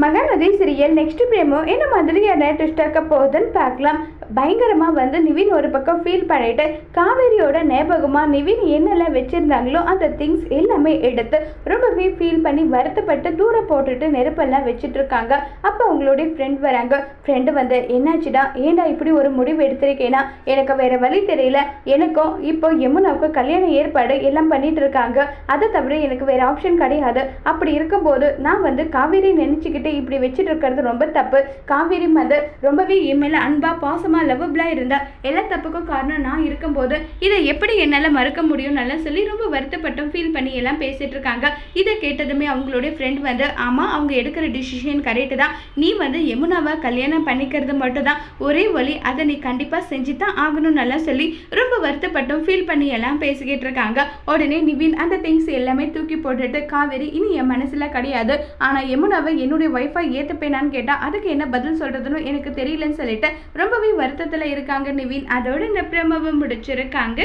Mahanadi serial next பிரேமோ என்ன மாதிரியான twist இருக்க போகுதுன்னு பார்க்கலாம். பயங்கரமாக வந்து நிவின் ஒரு பக்கம் ஃபீல் பண்ணிட்டு காவேரியோட ஞாபகமாக நிவின் என்னெல்லாம் வச்சுருந்தாங்களோ அந்த திங்ஸ் எல்லாமே எடுத்து ரொம்பவே ஃபீல் பண்ணி வருத்தப்பட்டு தூரம் போட்டுட்டு நெருப்பெல்லாம் வச்சுட்டு இருக்காங்க அப்போ அவங்களுடைய ஃப்ரெண்ட் வராங்க. ஃப்ரெண்டு வந்து என்னாச்சுடா? ஏன்டா இப்படி ஒரு முடிவு எடுத்திருக்கேன்னா எனக்கு வேறு வழி தெரியல. எனக்கும் இப்போ யமுனாவுக்கும் கல்யாண ஏற்பாடு எல்லாம் பண்ணிட்டு இருக்காங்க அதை தவிர எனக்கு வேறு ஆப்ஷன் கிடையாது. அப்படி இருக்கும்போது நான் வந்து காவேரி நினச்சிக்கிட்டு இப்படி வச்சுட்டு இருக்கிறது ரொம்ப தப்பு. காவேரி மதர் ரொம்பவே என் மேலே அன்பா பாசமா லவ்வபிளா இருந்தா எல்லா தப்புக்கும் காரணம் நான் இருக்கும்போது இதை எப்படி என்னால் மறக்க முடியும் நல்லா சொல்லி ரொம்ப வருத்தப்பட்டும் ஃபீல் பண்ணி எல்லாம் பேசிட்டு இருக்காங்க இதை கேட்டதுமே அவங்களுடைய ஃப்ரெண்ட் வந்து ஆமா அவங்க எடுக்கிற டிசிஷன் கரெக்டு தான். நீ வந்து யமுனாவை கல்யாணம் பண்ணிக்கிறது மட்டும் தான் ஒரே வழி அதை நீ கண்டிப்பாக செஞ்சு தான் ஆகணும் நல்லா சொல்லி ரொம்ப வருத்தப்பட்டும் ஃபீல் பண்ணி எல்லாம் பேசிக்கிட்டு இருக்காங்க உடனே நிவின் அந்த திங்ஸ் எல்லாமே தூக்கி போட்டுட்டு காவேரி இனி என் மனசுல கிடையாது. ஆனால் யமுனாவை என்னுடைய ஒய்ஃபை ஏற்றுப்பேனான்னு கேட்டால் அதுக்கு என்ன பதில் சொல்கிறதுன்னு எனக்கு தெரியலன்னு சொல்லிட்டு ரொம்பவே வருத்தத்தில் இருக்காங்க நிவின். அதோட இந்த பிரமவை முடிச்சிருக்காங்க.